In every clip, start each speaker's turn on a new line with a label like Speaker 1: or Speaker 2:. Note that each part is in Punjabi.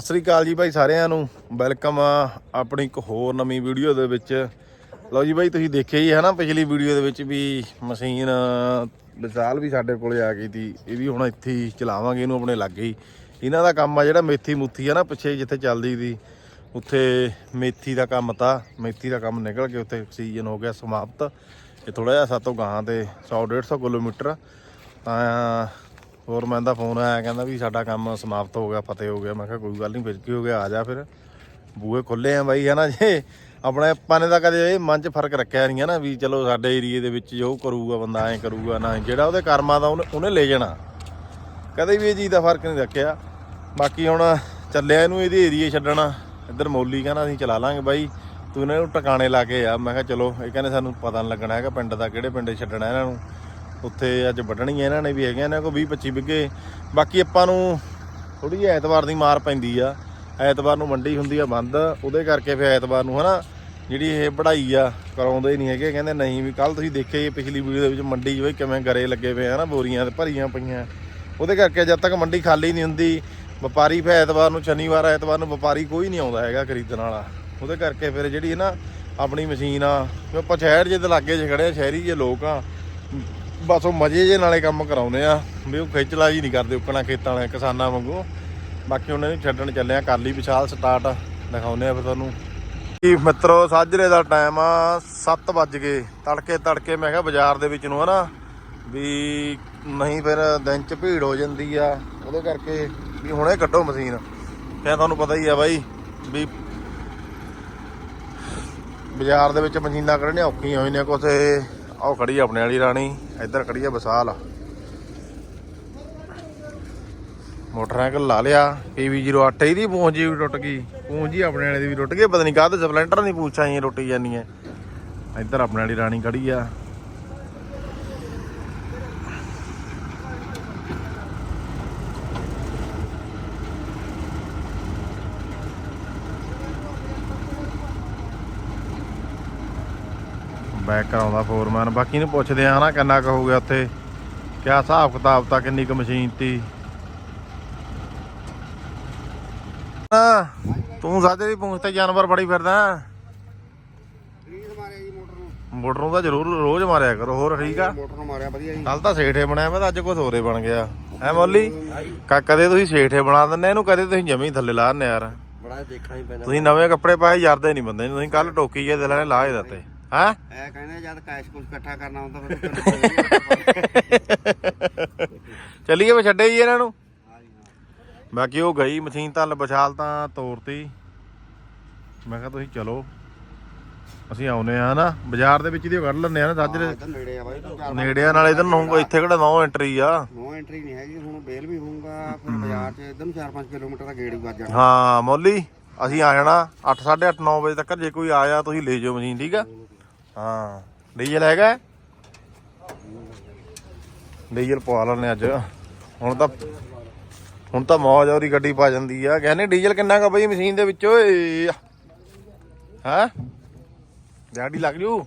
Speaker 1: ਸਤਿ ਸ੍ਰੀ ਅਕਾਲ ਜੀ ਭਾਈ ਸਾਰਿਆਂ ਨੂੰ। ਵੈਲਕਮ ਆ ਆਪਣੀ ਇੱਕ ਹੋਰ ਨਵੀਂ ਵੀਡੀਓ ਦੇ ਵਿੱਚ। ਲਓ ਜੀ ਭਾਈ, ਤੁਸੀਂ ਦੇਖਿਆ ਹੀ ਹੈ ਨਾ ਪਿਛਲੀ ਵੀਡੀਓ ਦੇ ਵਿੱਚ ਵੀ ਮਸ਼ੀਨ ਵਿਸਾਲ ਵੀ ਸਾਡੇ ਕੋਲੇ ਆ ਗਈ ਸੀ। ਇਹ ਵੀ ਹੁਣ ਇੱਥੇ ਹੀ ਚਲਾਵਾਂਗੇ, ਇਹਨੂੰ ਆਪਣੇ ਲਾਗੇ ਹੀ। ਇਹਨਾਂ ਦਾ ਕੰਮ ਆ ਜਿਹੜਾ ਮੇਥੀ ਮੁੱਥੀ ਆ ਨਾ ਪਿੱਛੇ ਜਿੱਥੇ ਚੱਲਦੀ ਸੀ। ਉੱਥੇ ਮੇਥੀ ਦਾ ਕੰਮ ਤਾਂ, ਮੇਥੀ ਦਾ ਕੰਮ ਨਿਕਲ ਕੇ ਉੱਥੇ ਸੀਜ਼ਨ ਹੋ ਗਿਆ ਸਮਾਪਤ। ਇਹ ਥੋੜਾ ਜਿਹਾ ਸਾਤੋਂ ਗਾਂ ਤੇ 100 150 ਕਿਲੋਮੀਟਰ। ਤਾਂ ਹੋਰ ਮੈਂ ਦਾ ਫੋਨ ਆਇਆ, ਕਹਿੰਦਾ ਵੀ ਸਾਡਾ ਕੰਮ ਸਮਾਪਤ ਹੋ ਗਿਆ, ਫਤਿਹ ਹੋ ਗਿਆ। ਮੈਂ ਕਿਹਾ ਕੋਈ ਗੱਲ ਨਹੀਂ ਫਿਰ ਕੀ ਹੋ ਗਿਆ, ਆ ਜਾ ਫਿਰ। ਬੂਹੇ ਖੁੱਲੇ ਆ ਬਾਈ, ਹਨਾ ਜੇ? ਆਪਣੇ ਆਪਾਂ ਦਾ ਕਦੇ ਇਹ ਮਨ 'ਚ ਫ਼ਰਕ ਰੱਖਿਆ ਨਹੀਂ ਹੈ ਨਾ ਵੀ ਚਲੋ ਸਾਡੇ ਏਰੀਏ ਦੇ ਵਿੱਚ ਜੋ ਕਰੂਗਾ ਬੰਦਾ ਐਂ ਕਰੂਗਾ ਨਾ, ਜਿਹੜਾ ਉਹਦੇ ਕਰਮਾਂ ਦਾ ਉਹਨੇ ਉਹਨੇ ਲੈ ਜਾਣਾ। ਕਦੇ ਵੀ ਇਹ ਚੀਜ਼ ਦਾ ਫ਼ਰਕ ਨਹੀਂ ਰੱਖਿਆ। ਬਾਕੀ ਹੁਣ ਚੱਲਿਆ ਇਹਨੂੰ ਇਹਦੇ ਏਰੀਏ ਛੱਡਣਾ। ਇੱਧਰ ਮੌਲੀ ਕਹਿੰਦਾ ਅਸੀਂ ਚਲਾ ਲਾਂਗੇ ਬਾਈ। ਤੂੰ ਇਹਨਾਂ ਨੂੰ ਟਿਕਾਣੇ ਲਾ ਕੇ ਆ। ਮੈਂ ਕਿਹਾ ਚਲੋ, ਇਹ ਕਹਿੰਦੇ ਸਾਨੂੰ ਪਤਾ ਨਹੀਂ ਲੱਗਣਾ ਹੈਗਾ, ਪਿੰਡ ਦਾ ਕਿਹੜੇ ਪਿੰਡੇ ਛੱਡਣਾ ਇਹਨਾਂ ਨੂੰ। ਉੱਥੇ ਅੱਜ ਵੱਢਣੀ ਇਹਨਾਂ ਨੇ ਵੀ ਹੈਗੇ ਇਹਨਾਂ ਕੋਲ 20 25 ਵਿਗੇ ਬਾਕੀ ਆਪਾਂ ਨੂੰ ਥੋੜੀ ਜਿਹੀ ਐਤਵਾਰ ਦੀ ਮਾਰ ਪੈਂਦੀ ਆ। ਐਤਵਾਰ ਨੂੰ ਮੰਡੀ ਹੁੰਦੀ ਆ ਬੰਦ, ਉਹਦੇ ਕਰਕੇ ਫਿਰ ਐਤਵਾਰ ਨੂੰ ਹਨਾ, ਜਿਹੜੀ ਇਹ ਪੜ੍ਹਾਈ ਆ, ਕਰਾਉਂਦੇ ਨਹੀਂ ਹੈਗੇ। ਕਹਿੰਦੇ ਨਹੀਂ ਵੀ ਕੱਲ ਤੁਸੀਂ ਦੇਖਿਆ ਹੀ ਪਿਛਲੀ ਵੀਡੀਓ ਦੇ ਵਿੱਚ ਮੰਡੀ 'ਚ ਬਈ ਕਿਵੇਂ ਗਰੇ ਲੱਗੇ ਪਏ ਆ ਨਾ ਬੋਰੀਆਂ ਤੇ ਭਰੀਆਂ ਪਈਆਂ। ਉਹਦੇ ਕਰਕੇ ਜਦ ਤੱਕ ਮੰਡੀ ਖਾਲੀ ਨਹੀਂ ਹੁੰਦੀ, ਵਪਾਰੀ ਫਿਰ ਐਤਵਾਰ ਨੂੰ ਸ਼ਨੀਵਾਰ, ਐਤਵਾਰ ਨੂੰ ਵਪਾਰੀ ਕੋਈ ਨਹੀਂ ਆਉਂਦਾ ਹੈਗਾ ਖਰੀਦਣ ਵਾਲਾ। ਉਹਦੇ ਕਰਕੇ ਫਿਰ ਜਿਹੜੀ ਹੈ ਨਾ ਆਪਣੀ ਮਸ਼ੀਨ ਆ ਆਪਾਂ ਸ਼ਹਿਰ ਜੇ ਦੇ ਲਾਗੇ 'ਚ ਖੜੇ ਆ, ਸ਼ਹਿਰੀ ਜੇ ਲੋਕ ਆ ਬਸ ਉਹ ਮਜ਼ੇ ਜੇ ਨਾਲੇ ਕੰਮ ਕਰਾਉਂਦੇ ਆ, ਵੀ ਉਹ ਖਿੱਚਲਾ ਜੀ ਨਹੀਂ ਕਰਦੇ ਉਕਣਾ ਖੇਤਾਂ ਵਾਲੇ ਕਿਸਾਨਾਂ ਵਾਂਗੂ। ਬਾਕੀ ਉਹਨਾਂ ਨੂੰ ਛੱਡਣ ਚੱਲੇ ਆ ਕਰ ਲਈ ਵਿਸ਼ਾਲ ਸਟਾਰਟ ਦਿਖਾਉਂਦੇ ਆ ਫਿਰ ਤੁਹਾਨੂੰ। ਕੀ ਮਿੱਤਰੋ, ਸਾਜਰੇ ਦਾ ਟਾਈਮ ਆ 7 ਵੱਜ ਗਏ। ਤੜਕੇ ਤੜਕੇ ਮੈਂ ਕਿਹਾ ਬਾਜ਼ਾਰ ਦੇ ਵਿੱਚ ਨੂੰ ਹਨਾ, ਵੀ ਨਹੀਂ ਫਿਰ ਦਿਨ ਚ ਭੀੜ ਹੋ ਜਾਂਦੀ ਆ, ਉਹਦੇ ਕਰਕੇ ਵੀ ਹੁਣੇ ਕੱਢੋ ਮਸ਼ੀਨ। ਫਿਰ ਤੁਹਾਨੂੰ ਪਤਾ ਹੀ ਆ ਬਾਈ, ਵੀ ਬਾਜ਼ਾਰ ਦੇ ਵਿੱਚ ਮਸ਼ੀਨਾਂ ਕੱਢਣੀਆਂ ਔਖੀਆਂ ਹੋਈਆਂ ਕੁਛ ਇਹ ਆਹ ਖੜੀ ਆ ਆਪਣੇ ਵਾਲੀ ਰਾਣੀ, ਇੱਧਰ ਖੜੀ ਆ ਵਿਸਾਲ। ਮੋਟਰਸਾਈਕਲ ਲਾ ਲਿਆ PV08 ਇਹਦੀ ਪੂੰਝ ਜੀ ਟੁੱਟ ਗਈ। ਪੂੰਝ ਜੀ ਆਪਣੇ ਵਾਲੇ ਦੀ ਵੀ ਟੁੱਟ ਗਈ, ਪਤਾ ਨਹੀਂ ਕਾਹਦੇ ਸਪਲੈਂਡਰ ਦੀ ਪੂਛਾਂ ਹੀ ਟੁੱਟੀ ਜਾਂਦੀਆਂ। ਇੱਧਰ ਆਪਣੇ ਵਾਲੀ ਰਾਣੀ ਖੜੀ ਆ। ਬੈਕ ਕਰਾਉਂਦਾ ਫੋਰਮੈਨ ਬਾਕੀ ਨੂੰ ਪੁੱਛਦੇ ਆ ਨਾ ਕਿੰਨਾ ਕੁ ਹੋ ਗਿਆ ਉੱਥੇ। ਕਿਆ ਹਿਸਾਬ ਕਿਤਾਬ ਤਾਂ ਕਿੰਨੀ ਕੁ ਮਸ਼ੀਨ ਤੀ। ਆ ਤੂੰ ਸਾਦੇ ਦੀ ਪੂੰਛ ਤੇ ਜਾਨਵਰ ਫੜੀ ਫਿਰਦਾ।
Speaker 2: ਰੀਸ ਮਾਰਿਆ ਜੀ ਮੋਟਰ ਨੂੰ
Speaker 1: ਮੋਟਰ ਨੂੰ ਤਾਂ ਜ਼ਰੂਰ ਰੋਜ਼ ਮਾਰਿਆ ਕਰੋ ਹੋਰ ਠੀਕ ਆ।
Speaker 2: ਮੋਟਰ ਨੂੰ ਮਾਰਿਆ ਵਧੀਆ ਜੀ।
Speaker 1: ਕੱਲ ਤਾਂ ਸੇਠੇ ਬਣਾਇਆ ਮੈਂ ਤਾਂ ਅੱਜ ਕੁਝ ਹੋਰੇ ਬਣ ਗਿਆ। ਐ ਮੌਲੀ? ਕ- ਕਦੇ ਤੁਸੀਂ ਸੇਠੇ ਬਣਾ ਦਿੰਦੇ ਇਹਨੂੰ ਕਦੇ ਤੁਸੀਂ ਜਮੀ ਥੱਲੇ ਲਾ ਦਿੰਦੇ ਯਾਰ।
Speaker 2: ਬੜਾ ਦੇਖਣਾ ਹੀ ਪੈਂਦਾ।
Speaker 1: ਤੁਸੀਂ ਨਵੇਂ ਕੱਪੜੇ ਪਾਏ ਯਾਰਦੇ ਨਹੀਂ ਬੰਦੇ ਨੂੰ। ਤੁਸੀਂ ਕੱਲ ਟੋਕੀ ਜੇ ਦਿਲਾਂ ਨੇ ਲਾ ਹੀ ਦਿੱਤੇ। ਹੈ?
Speaker 2: ਐ ਕਹਿੰਦੇ ਜਦ ਕੈਸ਼ ਕੁਝ ਇਕੱਠਾ ਕਰਨਾ ਹੁੰਦਾ ਫਿਰ
Speaker 1: ਚੱਲੀਏ ਮੈਂ ਛੱਡੇ ਜੀ ਇਹਨਾਂ ਨੂੰ। ਬਾਕੀ ਉਹ ਗਈ ਮਸ਼ੀਨ ਤਾਂ ਵਿਛਾਲ ਤਾਂ ਤੋਰਤੀ। ਮੈਂ ਕਿਹਾ ਤੁਸੀਂ ਚਲੋ। ਅਸੀਂ ਆਉਨੇ ਆ ਨਾ ਬਾਜ਼ਾਰ ਦੇ ਵਿੱਚ ਦੀ ਉਹ ਕੱਢ ਲੈਂਦੇ ਆ ਨਾ ਸਾਜਰੇ।
Speaker 2: ਨੇੜੇ ਆ ਬਾਈ
Speaker 1: ਨਾਲ ਇਧਰ ਨੂੰ ਇੱਥੇ ਕਿਹੜਾ ਨੌ ਐਂਟਰੀ ਆ।
Speaker 2: ਨੋ ਐਂਟਰੀ ਨਹੀਂ ਹੈਗੀ ਹੁਣ ਬੇਲ ਵੀ ਹੋਊਗਾ ਫਿਰ ਬਾਜ਼ਾਰ 'ਚ ਇਧਰ ਨੂੰ 4-5 ਕਿਲੋਮੀਟਰ ਦਾ ਗੇੜ ਵੀ ਵੱਜ ਜਾਣਾ।
Speaker 1: ਹਾਂ ਮੌਲੀ ਅਸੀਂ ਆ ਜਾਣਾ 8 8:30 9 ਵਜੇ ਤੱਕ ਜੇ ਕੋਈ ਆਇਆ ਤੁਸੀਂ ਲੈ ਜਾਓ ਮਸ਼ੀਨ ਠੀਕ ਆ? ਹਾਂ। ਡੀਜ਼ਲ ਹੈਗਾ ਡੀਜ਼ਲ ਪਵਾ ਲੈਣੇ ਅੱਜ। ਹੁਣ ਤਾਂ ਹੁਣ ਤਾਂ ਮੌਜ ਆ ਉਹਦੀ, ਗੱਡੀ ਪਾ ਜਾਂਦੀ ਆ। ਕਹਿੰਦੇ ਡੀਜ਼ਲ ਕਿੰਨਾ ਕਾ ਬਈ ਮਸ਼ੀਨ ਦੇ ਵਿੱਚ, ਓਏ। ਹਾਂ? ਗਾੜੀ ਲੱਗ ਜੂ?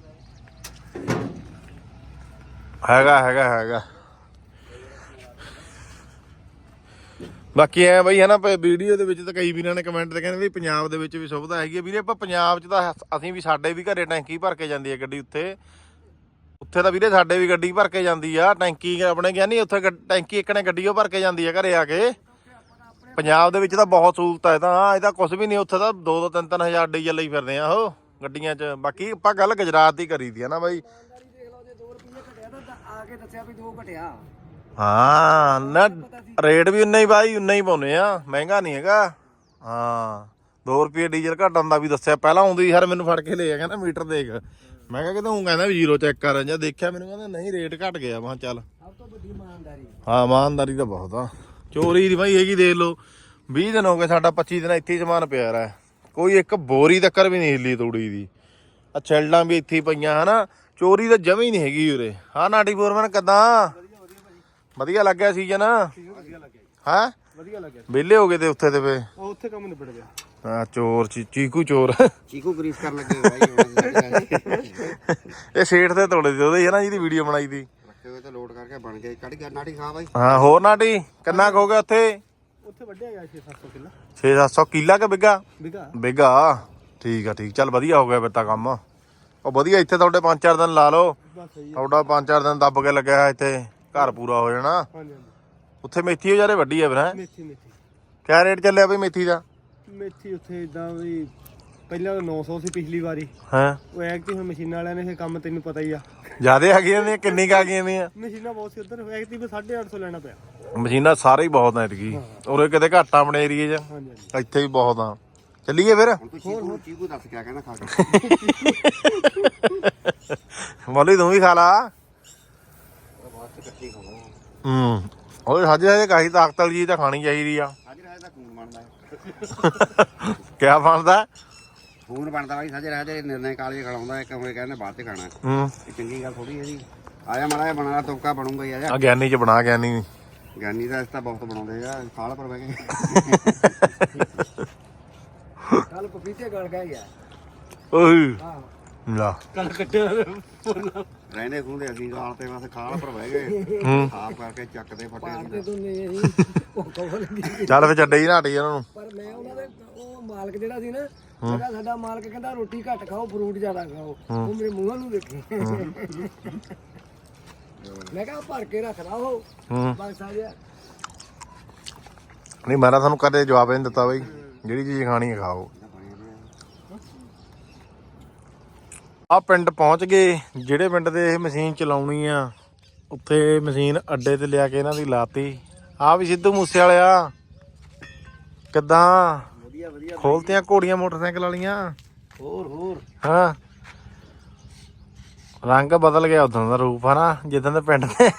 Speaker 1: ਹੈਗਾ ਹੈਗਾ ਹੈਗਾ। ਬਾਕੀ ਐ ਬਈ ਹਨਾ ਵੀਡੀਓ ਦੇ ਵਿੱਚ ਤਾਂ ਕਈ ਵੀਰਾਂ ਨੇ ਕਮੈਂਟ ਤੇ ਕਹਿੰਦੇ ਵੀ ਪੰਜਾਬ ਦੇ ਵਿੱਚ ਵੀ ਸੁਵਿਧਾ ਹੈਗੀ ਆ। ਵੀਰੇ ਆਪਾਂ ਪੰਜਾਬ 'ਚ ਤਾਂ ਅਸੀਂ ਵੀ ਸਾਡੇ ਵੀ ਘਰੇ ਟੈਂਕੀ ਭਰ ਕੇ ਜਾਂਦੀ ਹੈ ਗੱਡੀ ਉੱਥੇ। ਉੱਥੇ ਤਾਂ ਵੀਰੇ ਸਾਡੇ ਵੀ ਗੱਡੀ ਭਰ ਕੇ ਜਾਂਦੀ ਆ। ਟੈਂਕੀ ਆਪਣੇ ਗਿਆ ਨਹੀਂ ਉੱਥੇ ਟੈਂਕੀ ਇੱਕ ਨੇ ਗੱਡੀ ਉਹ ਭਰ ਕੇ ਜਾਂਦੀ ਆ ਘਰੇ ਆ ਕੇ। ਪੰਜਾਬ ਦੇ ਵਿੱਚ ਤਾਂ ਬਹੁਤ ਸਹੂਲਤ ਹੈ ਤਾਂ ਇਹਦਾ ਕੁਝ ਵੀ ਨਹੀਂ ਉੱਥੇ ਤਾਂ 2 2 3 3 ਹਜ਼ਾਰ ਡੀਜ਼ਲ ਲਈ ਫਿਰਦੇ ਆ ਉਹ ਗੱਡੀਆਂ 'ਚ। ਬਾਕੀ ਆਪਾਂ ਗੱਲ ਗੁਜਰਾਤ ਦੀ ਕਰੀ ਦੀ ਆ ਨਾ ਬਾਈ।
Speaker 2: ਆ ਕੇ ਦੱਸਿਆ ਵੀ ਦੋ ਘਟਿਆ।
Speaker 1: ਹਾਂ ਨਾ ਰੇਟ ਵੀ ਉਨਾ ਹੀ ਬਾਈ ਉਨਾ ਹੀ ਪਾਉਨੇ ਆ। ਮਹਿੰਗਾ ਨਹੀਂ ਹੈਗਾ। ਹਾਂ 2 ਰੁਪਏ ਡੀਜ਼ਲ ਘਟਣ ਦਾ ਵੀ ਦੱਸਿਆ। ਪਹਿਲਾਂ ਆਉਂਦੀ ਯਾਰ ਮੈਨੂੰ ਫੜ ਕੇ ਲੈ ਗਿਆ ਕਹਿੰਦਾ ਮੀਟਰ ਦੇਖ। ਮੈਂ ਕਿਹਾ ਕਿਤੇ ਉਹ ਕਹਿੰਦਾ ਵੀ ਜ਼ੀਰੋ ਚੈੱਕ ਕਰ ਜਾਂ ਦੇਖਿਆ ਮੈਨੂੰ ਕਹਿੰਦਾ ਨਹੀਂ ਰੇਟ ਘਟ ਗਿਆ। ਮੈਂ ਕਿਹਾ ਚੱਲ।
Speaker 2: ਸਭ ਤੋਂ ਵੱਡੀ ਇਮਾਨਦਾਰੀ।
Speaker 1: ਹਾਂ ਇਮਾਨਦਾਰੀ ਤਾਂ ਬਹੁਤ ਆ। ਚੋਰੀ ਦੀ ਬਾਈ ਹੈਗੀ ਦੇਖ ਲਓ। 20 ਦਿਨ ਹੋ ਗਏ ਸਾਡਾ 25 ਦਿਨ ਇੱਥੇ ਹੀ ਸਮਾਨ ਪਿਆ ਰਿਹਾ। ਕੋਈ ਇੱਕ ਬੋਰੀ ਤੱਕਰ ਵੀ ਨਹੀਂ ਹਿੱਲੀ ਤੂੜੀ ਦੀ। ਆ ਛੈਲਡਾਂ ਵੀ ਇੱਥੇ ਹੀ ਪਈਆਂ ਹਨਾ। ਚੋਰੀ ਤਾਂ ਜਮੀ ਨਹੀਂ ਹੈਗੀ ਉਰੇ। ਹਾਂ ਨਾਟੀ ਫੋਰਮੈਨ ਕਿਦਾਂ? ਵਧੀਆ ਲੱਗਿਆ ਸੀਜ਼ਨ?
Speaker 2: ਵਧੀਆ ਲੱਗਿਆ
Speaker 1: ਹਾਂ?
Speaker 2: ਵਧੀਆ ਲੱਗਿਆ
Speaker 1: ਵਿਹਲੇ ਹੋ ਗਏ ਤੇ ਉੱਥੇ ਤੇ
Speaker 2: ਉਹ ਉੱਥੇ ਕੰਮ ਨਿਬੜ ਗਿਆ।
Speaker 1: ਆ ਚੋਰ ਚੀ- ਚੀਕੂ ਚੋਰ।
Speaker 2: ਚੀਕੂ ਗਰੀਸ ਕਰਨ ਲੱਗੇ ਬਾਈ
Speaker 1: ਇਹ ਸੇਠ ਤੇ ਤੋੜੇ ਦੇ ਉਹਦੇ ਹੈ ਨਾ ਜਿਹਦੀ ਵੀਡੀਓ ਬਣਾਈ ਦੀ
Speaker 2: ਰੱਖੇ ਹੋਏ ਤੇ ਲੋਡ ਕਰਕੇ ਬਣ ਗਏ। ਕੱਢ ਗਿਆ ਨਾਟੀ ਖਾ ਬਾਈ।
Speaker 1: ਹਾਂ ਹੋਰ ਨਾਟੀ ਕਿੰਨਾ ਕੁ ਹੋ ਗਿਆ ਉੱਥੇ?
Speaker 2: ਉੱਥੇ ਵੱਢਿਆ ਗਿਆ 6-700 ਕਿੱਲਾ।
Speaker 1: 6-700 ਕਿੱਲਾ ਕਿ ਬਿੱਗਾ?
Speaker 2: ਵਿਗਾ
Speaker 1: ਬਿੱਗਾ? ਠੀਕ ਆ ਠੀਕ। ਚੱਲ ਵਧੀਆ ਹੋ ਗਿਆ ਫਿਰ ਤਾਂ ਕੰਮ। ਉਹ ਵਧੀਆ ਇੱਥੇ ਤੁਹਾਡੇ 5-4 ਦਿਨ ਲਾ ਲਓ।
Speaker 2: ਬਸ ਸਹੀ
Speaker 1: ਤੁਹਾਡਾ 5-4 ਦਿਨ ਦੱਬ ਕੇ ਲੱਗਿਆ ਇੱਥੇ। ਘਰ ਪੂਰਾ ਹੋ ਜਾਣਾ।
Speaker 2: ਹਾਂਜੀ ਹਾਂਜੀ।
Speaker 1: ਉੱਥੇ ਮੇਥੀ ਉਹ ਜਾਰੇ ਵੱਡੀ ਆ ਹੈਂ?
Speaker 2: ਮੇਥੀ ਮੇਥੀ।
Speaker 1: ਕਿਆ ਰੇਟ ਚੱਲਿਆ ਬਈ ਮੇਥੀ ਦਾ?
Speaker 2: ਮੇਥੀ ਉੱਥੇ ਇਦਾਂ ਵੀ ਪਹਿਲਾਂ ਤਾਂ 900 ਸੀ ਪਿਛਲੀ ਵਾਰੀ।
Speaker 1: ਹਾਂ?
Speaker 2: ਉਹ ਐਕਟੀ ਹੁਣ ਮਸ਼ੀਨਾਂ ਵਾਲਿਆਂ ਨੇ ਇਹ ਕੰਮ ਤੈਨੂੰ ਪਤਾ ਹੀ ਆ।
Speaker 1: ਜਿਆਦੇ ਆ ਗਈਆਂ ਨੇ ਕਿੰਨੀ ਕਾ ਗਈਆਂ ਨੇ?
Speaker 2: ਮਸ਼ੀਨਾਂ ਬਹੁਤ ਸੀ ਉਧਰ ਐਕਟੀ ਵੀ 850 ਲੈਣਾ ਪਿਆ।
Speaker 1: ਮਸ਼ੀਨਾਂ ਸਾਰੇ ਹੀ ਬਹੁਤ ਨੇ ਇਤਕੀ ਉਰੇ ਕਿਤੇ ਘੱਟ ਆ ਆਪਣੇ ਏਰੀਏ 'ਚ।
Speaker 2: ਹਾਂਜੀ ਹਾਂਜੀ।
Speaker 1: ਇੱਥੇ ਵੀ ਬਹੁਤ ਆ। ਚੱਲੀਏ ਫਿਰ?
Speaker 2: ਹੁਣ ਤੂੰ ਚੀਕੂ ਚੀਕੂ ਦੱਸ ਕਿਆ ਕਹਿੰਦਾ ਖਾ ਕੇ।
Speaker 1: ਮੌਲੀ ਤੂੰ ਵੀ ਖਾ ਲਾ
Speaker 2: ਬਾਅਦ ਚ ਇਕੱਠੀ ਖਾਵਾਂ
Speaker 1: ਹੂੰ। ਓਏ ਹਜੇ ਹਜੇ ਕਾਹੀ ਤਾਕਤ ਵਾਲੀ ਚੀਜ਼ ਤਾਂ ਖਾਣੀ ਚਾਹੀਦੀ ਆ।
Speaker 2: ਅੱਜ ਰਾਜ ਦਾ ਖੂਨ ਬਣਦਾ। ਹੈ
Speaker 1: ਕਿਆ ਬਣਦਾ?
Speaker 2: ਖੂਨ ਬਣਦਾ ਬਾਈ ਸਾਜੇ ਰਾਜ ਨਿਰਣੇ ਕਾਲੇ ਖੜਾਉਂਦਾ ਇੱਕ ਹੋਏ ਕਹਿੰਦੇ ਬਾਅਦ ਚ ਖਾਣਾ।
Speaker 1: ਹੂੰ।
Speaker 2: ਇਹ ਚੰਗੀ ਗੱਲ ਥੋੜੀ ਹੈ ਜੀ। ਆਇਆ ਮਾੜਾ ਜਿਹਾ ਬਣਾਣਾ ਤੁਮਕਾ ਬਣੂਗਾ ਹੀ ਆ
Speaker 1: ਗਿਆਨੀ ਚ ਬਣਾ ਗਿਆਨੀ।
Speaker 2: ਗਿਆਨੀ ਦਾ ਇਸ ਤਾਂ ਬਹੁਤ ਬਣਾਉਂਦੇ ਆ ਖਾਲ ਪਰ ਬਹਿ ਕੇ ਕੱਲ ਪਪੀਤੇ ਗਲ ਗਿਆ ਗਿਆ
Speaker 1: ਓਏ।
Speaker 2: ਹਾਂ
Speaker 1: ਲਾ।
Speaker 2: ਕੱਲ ਕੱਟਿਆ ਰਹਿੰਦੇ ਖੁੰਦੇ ਅਸੀਂ ਗਾਲ ਤੇ ਬਸ ਖਾਲ ਪਰ ਬਹਿ ਗਏ।
Speaker 1: ਹੂੰ।
Speaker 2: ਸਾਫ਼ ਕਰਕੇ ਚੱਕਦੇ ਫੱਟੇ
Speaker 3: ਪਾਰਦੇ ਤੋਂ ਨਹੀਂ ਅਸੀਂ ਉਹ ਕਵਲ ਦੀ
Speaker 1: ਚੱਲ ਫੇ ਛੱਡੇ ਹੀ ਨਾਟੀ ਇਹਨਾਂ ਨੂੰ।
Speaker 3: ਪਰ ਮੈਂ ਉਹਨਾਂ ਦੇ ਉਹ ਮਾਲਕ ਜਿਹੜਾ ਸੀ ਨਾ ਜਿਹੜਾ ਸਾਡਾ ਮਾਲਕ ਕਹਿੰਦਾ ਰੋਟੀ ਘੱਟ ਖਾਓ ਫਰੂਟ ਜ਼ਿਆਦਾ ਖਾਓ। ਉਹ ਮੇਰੇ ਮੂੰਹਾਂ ਨੂੰ ਦੇਖੇ। ਮੈਂ ਕਿਹਾ ਭਰ ਕੇ ਰੱਖ ਲਾ ਉਹ।
Speaker 1: ਹੂੰ।
Speaker 3: ਬਸ ਆ ਗਿਆ।
Speaker 1: ਨਹੀਂ ਮੈਂ ਤਾਂ ਤੁਹਾਨੂੰ ਕਦੇ ਜਵਾਬ ਨਹੀਂ ਦਿੱਤਾ ਬਈ। ਜਿਹੜੀ ਚੀਜ਼ ਖਾਣੀ ਹੈ ਖਾਓ। ਆ ਪਿੰਡ ਪਹੁੰਚ ਗਏ ਜਿਹੜੇ ਪਿੰਡ ਦੇ ਇਹ ਮਸ਼ੀਨ ਚਲਾਉਣੀ ਆ ਉੱਥੇ ਮਸ਼ੀਨ ਅੱਡੇ ਤੇ ਲਿਆ ਕੇ ਇਹਨਾਂ ਦੀ ਲਾਤੀ। ਆ ਵੀ ਸਿੱਧੂ ਮੂਸੇ ਵਾਲਿਆ ਕਿੱਦਾਂ?
Speaker 2: ਵਧੀਆ ਵਧੀਆ
Speaker 1: ਖੋਲਤੀਆਂ ਘੋੜੀਆਂ ਮੋਟਰਸਾਈਕਲ ਵਾਲੀਆਂ?
Speaker 2: ਹੋਰ ਹੋਰ।
Speaker 1: ਹਾਂ। ਰੰਗ ਬਦਲ ਗਿਆ ਉਦੋਂ ਦਾ ਰੂਪ ਹਨਾ? ਜਿੱਦਾਂ ਦੇ ਪਿੰਡ ਦੇ।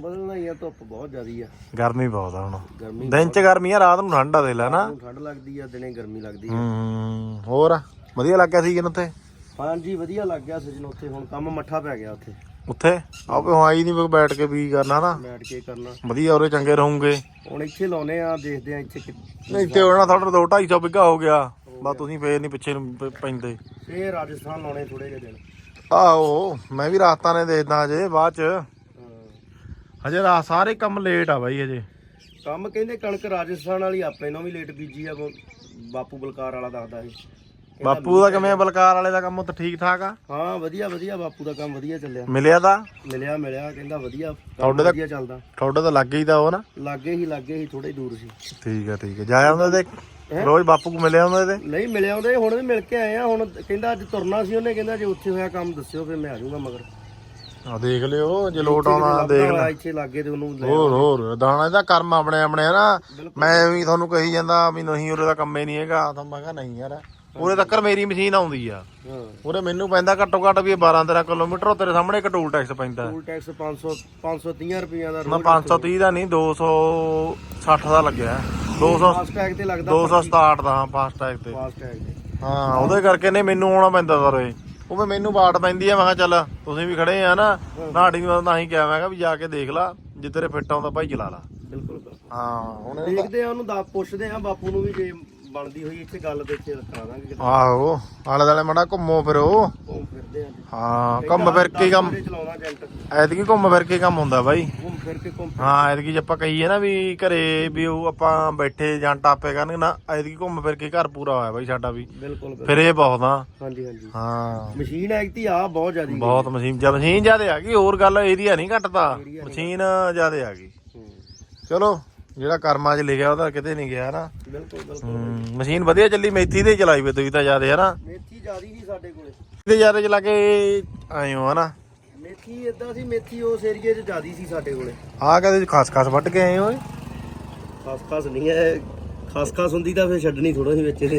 Speaker 2: ਬਦਲਣਾ ਹੀ ਆ ਧੁੱਪ ਬਹੁਤ ਜ਼ਿਆਦੀ ਆ।
Speaker 1: ਗਰਮੀ ਬਹੁਤ ਆ ਹੁਣ। ਦਿਨ ਚ ਗਰਮੀ ਆ ਰਾਤ ਨੂੰ ਠੰਡਾ ਦੇ ਲੈ ਨਾ
Speaker 2: ਨੂੰ ਠੰਡ ਲੱਗਦੀ ਆ ਦਿਨੇ ਗਰਮੀ ਲੱਗਦੀ ਆ।
Speaker 1: ਹੂੰ ਹੋਰ? ਵਧੀਆ ਲੱਗਿਆ ਸੀ ਜਨ ਉੱਥੇ?
Speaker 2: ਹਾਂਜੀ ਵਧੀਆ ਲੱਗ ਗਿਆ ਸਜਣ ਉੱਥੇ ਹੁਣ ਕੰਮ ਮੱਠਾ ਪੈ ਗਿਆ ਉੱਥੇ।
Speaker 1: ਉੱਥੇ? ਆਪੇ ਹੁਣ ਆਈ ਨਹੀਂ ਬੈਠ ਕੇ ਵੀ ਕਰਨਾ ਨਾ।
Speaker 2: ਬੈਠ ਕੇ ਕਰਨਾ।
Speaker 1: ਵਧੀਆ ਉਰੇ ਚੰਗੇ ਰਹੋਗੇ।
Speaker 2: ਹੁਣ ਇੱਥੇ ਲਾਉਨੇ ਆ ਦੇਖਦੇ ਆ ਇੱਥੇ ਕਿ-
Speaker 1: ਨਹੀਂ ਤੇ ਉਹਨਾਂ ਤੁਹਾਡਾ 2 250 ਬਿੱਗਾ ਹੋ ਗਿਆ। ਬਸ ਤੁਸੀਂ ਫੇਰ ਨਹੀਂ ਪਿੱਛੇ ਨੂੰ ਪ- ਪੈਂਦੇ।
Speaker 2: ਫੇਰ ਰਾਜਸਥਾਨ ਲਾਉਣੇ ਥੋੜੇ ਜਿਹੇ ਦਿਨ।
Speaker 1: ਆਹੋ ਮੈਂ ਵੀ ਰਾਤਾਂ ਨੇ ਦੇਖਦਾ ਅਜੇ ਬਾਅਦ ਚ।
Speaker 2: ਹਾਂ।
Speaker 1: ਹਜੇ ਰਾਤ ਸਾਰੇ ਕੰਮ ਲੇਟ ਆ ਬਾਈ ਹਜੇ।
Speaker 2: ਕੰਮ ਕਹਿੰਦੇ ਕਣਕ ਰਾਜਸਥਾਨ ਵਾਲੀ ਆਪਣੇ ਨਾਲ ਵੀ ਲੇਟ ਬੀਜੀ ਆ ਬਾਪੂ ਬਲਕਾਰ ਵਾਲਾ ਦੱਸਦਾ ਸੀ।
Speaker 1: ਬਾਪੂ ਦਾ ਕਿਵੇਂ ਬਲਕਾਰ ਵਾਲੇ ਦਾ ਕੰਮ ਉੱਥੇ ਠੀਕ ਠਾਕ ਆ?
Speaker 2: ਹਾਂ ਵਧੀਆ ਵਧੀਆ ਬਾਪੂ ਦਾ ਕੰਮ ਵਧੀਆ ਚੱਲਿਆ।
Speaker 1: ਮਿਲਿਆ ਤਾਂ?
Speaker 2: ਮਿਲਿਆ ਮਿਲਿਆ ਕਹਿੰਦਾ ਵਧੀਆ। ਕੰਮ
Speaker 1: ਤੁਹਾਡੇ ਤਾਂ-
Speaker 2: ਵਧੀਆ ਚੱਲਦਾ।
Speaker 1: ਤੁਹਾਡੇ ਤਾਂ ਲੱਗੇ ਹੀ ਤਾਂ ਉਹ ਨਾ?
Speaker 2: ਲਾਗੇ ਹੀ ਲਾਗੇ ਹੀ ਥੋੜੇ ਦੂਰ ਸੀ।
Speaker 1: ਠੀਕ ਆ ਠੀਕ ਆ। ਜਾ ਆਉਂਦੇ ਤੇ? ਰੋਜ਼ ਬਾਪੂ ਕੋ ਮਿਲਿਆ ਆਉਂਦੇ ਤੇ?
Speaker 2: ਨਹੀਂ ਮਿਲਿਆ ਉਹਦੇ ਹੁਣ ਵੀ ਮਿਲ ਕੇ ਆਏ ਆ। ਹੁਣ ਕਹਿੰਦਾ ਅੱਜ ਤੁਰਨਾ ਸੀ ਉਹਨੇ ਕਹਿੰਦਾ ਜੇ ਉੱਥੇ ਹੋਇਆ ਕੰਮ ਦੱਸਿਓ ਫਿਰ ਮੈਂ ਆ ਜਾਊਂਗਾ ਮਗਰ।
Speaker 1: ਆ ਦੇਖ ਲਿਓ ਜੇ ਲੋਟ ਆਉਣਾ ਦੇਖ
Speaker 2: ਲੱਭਦਾ ਇੱਥੇ ਲਾਗੇ ਤੇ ਉਹਨੂੰ ਲੈ
Speaker 1: ਹੋਰ ਹੋਰ ਦਾਣਾ ਇਹਦਾ ਕਰਮ ਆਪਣੇ ਆਪਣੇ ਹਨਾ ਮੈਂ ਵੀ ਤੁਹਾਨੂੰ ਕਹੀ ਜਾਂਦਾ ਵੀ ਨਹੀਂ ਉਰੇ ਦਾ ਕੰਮੇ ਨਹੀਂ ਹੈਗਾ। ਤਾਂ ਮੈਂ ਕਿਹਾ ਨਹੀਂ ਯਾਰ। ਉਰੇ ਤੱਕ ਮੇਰੀ ਮਸ਼ੀਨ ਆਉਂਦੀ ਆ।
Speaker 2: ਹਾਂ।
Speaker 1: ਉਰੇ ਮੈਨੂੰ ਪੈਂਦਾ ਘੱਟੋ ਘੱਟ ਵੀ 12 13 ਕਿਲੋਮੀਟਰ ਉਹ ਤੇਰੇ ਸਾਹਮਣੇ ਇੱਕ ਟੂਲ ਟੈਕਸ ਪੈਂਦਾ
Speaker 2: ਟੂਲ ਟੈਕਸ 500 530 ਰੁਪਈਆ ਦਾ
Speaker 1: ਨਾ 530 ਦਾ ਨਹੀਂ 260 ਦਾ ਲੱਗਿਆ 200
Speaker 2: ਫਾਸਟ ਟੈਗ ਤੇ ਲੱਗਦਾ
Speaker 1: 267 ਦਾ ਹਾਂ ਫਾਸਟ ਟੈਗ ਤੇ।
Speaker 2: ਫਾਸਟ ਟੈਗ ਤੇ।
Speaker 1: ਹਾਂ ਉਹਦੇ ਕਰਕੇ ਨੇ ਮੈਨੂੰ ਆਉਣਾ ਪੈਂਦਾ ਸਰ। ਉਹ ਵੀ ਮੈਨੂੰ ਬਾਟ ਪੈਂਦੀ ਆ ਮੈਂ ਕਿਹਾ ਚੱਲ ਤੁਸੀਂ ਵੀ ਖੜੇ ਆ ਨਾ ਨਾੜੀ ਨੂੰ ਤਾਂ ਹੀ ਕਿਹਾ ਮੈਂ ਕਿਹਾ ਵੀ ਜਾ ਕੇ ਦੇਖ ਲਾ ਜੇ ਤੇਰੇ ਫਿੱਟ ਆਉਂਦਾ ਭਾਈ ਚਲਾ ਲਾ।
Speaker 2: ਬਿਲਕੁਲ।
Speaker 1: ਹਾਂ ਹੁਣ ਇਹ-
Speaker 2: ਦੇਖਦੇ ਆ ਉਹਨੂੰ ਪੁੱਛਦੇ ਆ ਬਾਪੂ ਨੂੰ ਵੀ ਜੇ ਬਣਦੀ ਹੋਈ ਇੱਥੇ ਗੱਲ ਦੇ ਇੱਥੇ ਕਰਾ ਦਾਂਗੇ ਕਿਤੇ।
Speaker 1: ਆਹੋ ਆਲੇ ਦਾਲੇ ਮੜਾ ਘੁੰਮੋ ਫਿਰੋ
Speaker 2: ਘੁੰਮ ਫਿਰਦੇ ਆ।
Speaker 1: ਹਾਂ ਘੁੰਮ ਫਿਰ ਕੇ ਹੀ ਕੰਮ
Speaker 2: ਚਲਾਉਣਾ ਜੈਂਟ।
Speaker 1: ਐਤਕੀ ਘੁੰਮ ਫਿਰ ਕੇ ਹੀ ਕੰਮ ਹੁੰਦਾ ਬਾਈ।
Speaker 2: ਘੁੰਮ ਫਿਰ ਕੇ ਘੁੰਮ
Speaker 1: ਹਾਂ ਐਤਕੀ ਜੇ ਆਪਾਂ ਕਹੀਏ ਨਾ ਵੀ ਘਰੇ ਵੀ ਉਹ ਆਪਾਂ ਬੈਠੇ ਜਾਂ ਟਾਪੇ ਕਰਨਗੇ ਨਾ ਐਤਕੀ ਘੁੰਮ ਫਿਰ ਕੇ ਘਰ ਪੂਰਾ ਹੋਇਆ ਬਾਈ ਸਾਡਾ ਵੀ।
Speaker 2: ਬਿਲਕੁਲ ਬਿਲਕੁਲ।
Speaker 1: ਫਿਰ ਇਹ ਬਹੁਤ ਆ।
Speaker 2: ਹਾਂਜੀ ਹਾਂਜੀ।
Speaker 1: ਹਾਂ।
Speaker 2: ਮਸ਼ੀਨ ਆ ਬਹੁਤ ਜ਼ਿਆਦੀ
Speaker 1: ਬਹੁਤ ਮਸ਼ੀਨ ਜਾਂ ਮਸ਼ੀਨ ਜ਼ਿਆਦੇ ਆ ਗਈ ਹੋਰ ਗੱਲ ਏਰੀਆ ਨਹੀਂ ਘਟਦਾ। ਮਸ਼ੀਨ ਜ਼ਿਆਦੇ ਆ ਗਈ
Speaker 2: ਹੂੰ,
Speaker 1: ਚਲੋ। ਜਿਹੜਾ ਕਰਮਾਂ 'ਚ ਲਿਖਿਆ ਉਹਦਾ ਕਿਤੇ ਨਹੀਂ ਗਿਆ ਨਾ।
Speaker 2: ਬਿਲਕੁਲ ਬਿਲਕੁਲ।
Speaker 1: ਹੂੰ, ਮਸ਼ੀਨ ਵਧੀਆ ਚੱਲੀ ਮੇਥੀ ਤੇ ਹੀ ਚਲਾਈ ਵੇ ਤੁਸੀਂ ਤਾਂ ਜ਼ਿਆਦੇ ਹਨਾ?
Speaker 2: ਮੇਥੀ ਜ਼ਿਆਦੀ ਸੀ ਸਾਡੇ ਕੋਲੇ।
Speaker 1: ਤੇ ਜ਼ਿਆਦੇ ਚਲਾ ਕੇ ਆਏ ਹੋ ਹਨਾ?
Speaker 2: ਮੇਥੀ ਇਦਾਂ ਸੀ ਮੇਥੀ ਉਸ ਏਰੀਏ 'ਚ ਜ਼ਿਆਦੀ ਸੀ ਸਾਡੇ ਕੋਲੇ।
Speaker 1: ਆ ਕਦੇ ਖਾਸ ਖਾਸ ਵੱਢ ਕੇ ਆਏ ਓਏ।
Speaker 2: ਖਾਸ ਖਾਸ ਨਹੀਂ ਹੈ ਖਾਸ ਖਾਸ ਹੁੰਦੀ ਤਾਂ ਫਿਰ ਛੱਡਣੀ ਥੋੜਾ ਸੀ ਵਿੱਚ ਇਹਦੇ।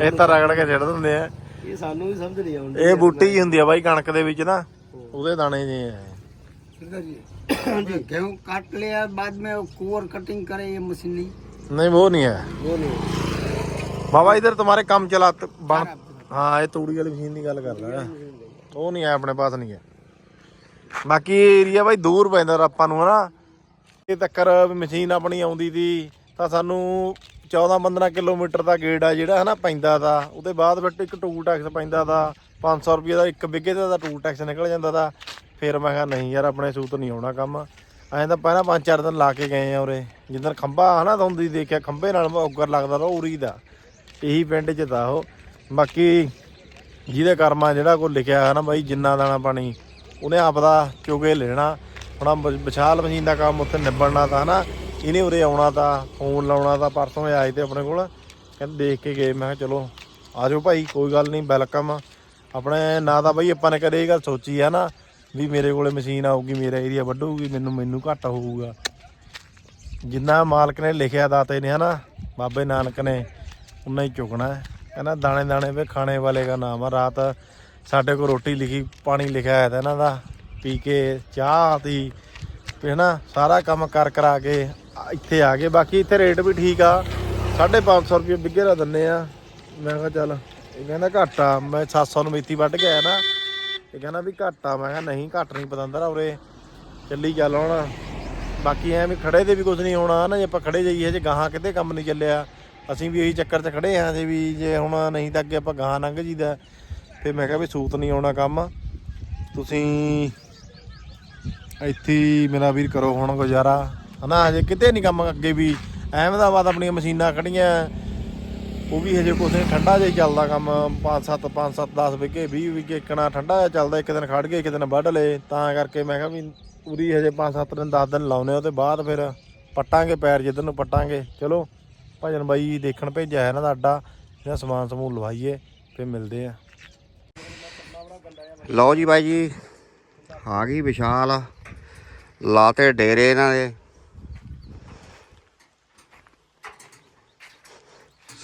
Speaker 1: ਇਹ ਤਾਂ ਰਗੜ ਕੇ ਛੱਡ ਦਿੰਦੇ ਆ।
Speaker 2: ਇਹ ਸਾਨੂੰ ਵੀ ਸਮਝ ਨਹੀਂ ਆਉਂਦੀ
Speaker 1: ਇਹ ਬੂਟੀ ਹੀ ਹੁੰਦੀ ਆ ਬਾਈ ਕਣਕ ਦੇ ਵਿੱਚ ਨਾ ਉਹਦੇ ਦਾਣੇ ਜੇ ਆ।
Speaker 3: जी गेहूँ काट लिया बाद में वो कुवर कटिंग करे ये मशीन नहीं
Speaker 1: नहीं वो नहीं है
Speaker 2: ਉਹ ਨਹੀਂ
Speaker 1: बाबा इधर तुम्हारे काम चला बन हाँ ये तूड़ी वाली मशीन की गल कर रहा है ਉਹ ਨਹੀਂ ਹੈ ਆਪਣੇ ਪਾਸ ਨਹੀਂ ਹੈ ਬਾਕੀ ਏਰੀਆ ਬਾਈ ਦੂਰ ਪੈਂਦਾ ਆਪਾਂ ਨੂੰ ਹਨਾ ਇਹ ਤੱਕਰ ਵੀ ਮਸ਼ੀਨ ਆਪਣੀ ਆਉਂਦੀ ਦੀ ਤਾਂ ਸਾਨੂੰ 14 15 ਕਿਲੋਮੀਟਰ ਦਾ ਗੇੜ ਆ ਜਿਹੜਾ ਹਨਾ ਪੈਂਦਾ ਦਾ ਉਹਦੇ ਬਾਅਦ ਫਿਰ ਇੱਕ ਟੂਲ ਟੈਕਸ ਪੈਂਦਾ ਦਾ 500 ਰੁਪਏ ਦਾ ਇੱਕ ਬਿੱਗੇ ਦਾ ਟੂਲ ਟੈਕਸ ਨਿਕਲ ਜਾਂਦਾ ਦਾ ਫਿਰ ਮੈਂ ਕਿਹਾ ਨਹੀਂ ਯਾਰ ਆਪਣੇ ਸੂਤ ਨਹੀਂ ਆਉਣਾ ਕੰਮ। ਐਂ ਤਾਂ ਪਹਿਲਾਂ ਪੰਜ ਚਾਰ ਦਿਨ ਲਾ ਕੇ ਗਏ ਆ ਉਰੇ। ਜਿੱਦਣ ਖੰਭਾ ਹਨਾ ਤੁਹਾਨੂੰ ਤੁਸੀਂ ਦੇਖਿਆ, ਖੰਭੇ ਨਾਲ ਉੱਗਰ ਲੱਗਦਾ ਤਾਂ ਉਰੀ ਦਾ। ਇਹੀ ਪਿੰਡ 'ਚ ਤਾਂ ਉਹ। ਬਾਕੀ ਜਿਹਦੇ ਕਰਮਾ ਜਿਹੜਾ ਕੋਈ ਲਿਖਿਆ ਹੈ ਨਾ ਬਾਈ, ਜਿੰਨਾ ਦਾਣਾ ਪਾਣੀ, ਉਹਨੇ ਆਪਦਾ ਚੁਗੇ ਲੈਣਾ। ਹੁਣ ਵਿਸ਼ਾਲ ਮਸ਼ੀਨ ਦਾ ਕੰਮ ਉੱਥੇ ਨਿਬੜਨਾ ਤਾਂ ਹਨਾ ਇਹਨੇ ਉਰੇ ਆਉਣਾ ਤਾਂ, ਫੋਨ ਲਾਉਣਾ ਤਾਂ, ਪਰਸੋਂ ਆਏ ਤੇ ਆਪਣੇ ਕੋਲ। ਕਹਿੰਦੇ ਦੇਖ ਕੇ ਗਏ, ਮੈਂ ਕਿਹਾ ਚਲੋ, ਆ ਜਾਓ ਭਾਈ, ਕੋਈ ਗੱਲ ਨਹੀਂ, ਵੈਲਕਮ। ਆਪਣੇ ਨਾ ਤਾਂ ਬਾਈ ਆਪਾਂ ਨੇ ਕਦੇ ਇਹ ਗੱਲ ਸੋਚੀ ਹੈ ਨਾ ਵੀ ਮੇਰੇ ਕੋਲੇ ਮਸ਼ੀਨ ਆਊਗੀ, ਮੇਰਾ ਏਰੀਆ ਵੱਢੂਗੀ, ਮੈਨੂੰ ਮੈਨੂੰ ਘੱਟ ਹੋਊਗਾ। ਜਿੰਨਾ ਮਾਲਕ ਨੇ ਲਿਖਿਆ ਦਾਤੇ ਨੇ ਹਨਾ, ਬਾਬੇ ਨਾਨਕ ਨੇ, ਉਨਾ ਹੀ ਚੁਕਣਾ ਕਹਿੰਦਾ ਦਾਣੇ ਦਾਣੇ ਵੇ ਖਾਣੇ ਵਾਲੇ ਦਾ ਨਾਮ ਆ। ਰਾਤ ਸਾਡੇ ਕੋਲ ਰੋਟੀ ਲਿਖੀ, ਪਾਣੀ ਲਿਖਿਆ ਹੋਇਆ ਤਾਂ ਇਹਨਾਂ ਦਾ, ਪੀ ਕੇ ਚਾਹ ਤੀ ਤੇ ਹਨਾ, ਸਾਰਾ ਕੰਮ ਕਰ, ਕਰਾ ਕੇ ਇੱਥੇ ਆ ਗਏ। ਬਾਕੀ ਇੱਥੇ ਰੇਟ ਵੀ ਠੀਕ ਆ। 550 ਰੁਪਏ ਬਿੱਗੇ ਦਾ ਦਿੰਨੇ ਆ। ਮੈਂ ਕਿਹਾ ਚੱਲ ਇਹ ਕਹਿੰਦਾ ਘੱਟ ਆ, ਮੈਂ 700 ਨੂੰ ਮੇਥੀ ਵੱਢ ਕੇ ਆਇਆ ਨਾ। ਇਹ ਕਹਿੰਦਾ ਵੀ ਘੱਟ ਆ, ਮੈਂ ਕਿਹਾ ਨਹੀਂ, ਘੱਟ ਨਹੀਂ ਪਤੰਦਰ ਆ ਉਰੇ। ਚੱਲੀ ਚੱਲ ਹੁਣ। ਬਾਕੀ ਐ ਵੀ ਖੜੇ ਤੇ ਵੀ ਕੁਝ ਨਹੀਂ ਹੋਣਾ ਨਾ, ਜੇ ਆਪਾਂ ਖੜੇ ਜਾਈਏ, ਜੇ ਗਾਹਾਂ ਕਿਤੇ ਕੰਮ ਨਹੀਂ ਚੱਲਿਆ। ਅਸੀਂ ਵੀ ਇਹੀ ਚੱਕਰ 'ਚ ਖੜੇ ਆਂ ਜੇ ਵੀ ਜੇ ਹੁਣ ਨਹੀਂ ਤਾਂ ਅੱਗੇ ਆਪਾਂ ਗਾਹਾਂ ਲੰਘ ਜੀਦਾ ਤੇ ਮੈਂ ਕਿਹਾ ਵੀ ਸੂਤ ਨਹੀਂ ਆਉਣਾ ਕੰਮ। ਤੁਸੀਂ ਇੱਥੇ ਮੇਰਾ ਵੀਰ ਕਰੋ ਹੁਣ ਗੁਜ਼ਾਰਾ। ਹਨਾ, ਹਜੇ ਕਿਤੇ ਨਹੀਂ ਕੰਮ ਅੱਗੇ ਵੀ। ਅਹਿਮਦਾਬਾਦ ਆਪਣੀਆਂ ਮਸ਼ੀਨਾਂ ਖੜੀਆਂ। ਉਹ ਵੀ ਹਜੇ ਕੁਛ ਨਹੀਂ, ਠੰਡਾ ਜਿਹਾ ਹੀ ਚੱਲਦਾ ਕੰਮ। 5 7 5 7 10 ਵਿਗੇ 20 ਵਿਗੇ ਇੱਕਣਾ ਠੰਡਾ ਜਿਹਾ ਚੱਲਦਾ, ਇੱਕ ਦਿਨ ਖੜ ਗਏ, ਇੱਕ ਦਿਨ ਵੱਢ ਲਏ। ਤਾਂ ਕਰਕੇ ਮੈਂ ਕਿਹਾ ਵੀ ਪੂਰੀ ਹਜੇ 5 7 ਦਿਨ 10 ਦਿਨ ਲਾਉਨੇ ਉਹਦੇ ਬਾਅਦ ਫਿਰ ਪੱਟਾਂਗੇ ਪੈਰ ਜਿੱਧਰ ਨੂੰ ਪੱਟਾਂਗੇ। ਚਲੋ, ਭਜਨ ਬਾਈ ਦੇਖਣ ਭੇਜਿਆ ਹੈ ਇਹਨਾਂ ਦਾ ਅੱਡਾ ਇਹਦਾ ਸਮਾਨ ਸਮੂਨ ਲਵਾਈਏ, ਫਿਰ ਮਿਲਦੇ ਆ।
Speaker 4: ਲਓ ਜੀ ਬਾਈ ਜੀ, ਆ ਗਈ ਵਿਸ਼ਾਲ। ਲਾਤੇ ਡੇਰੇ ਇਹਨਾਂ ਦੇ।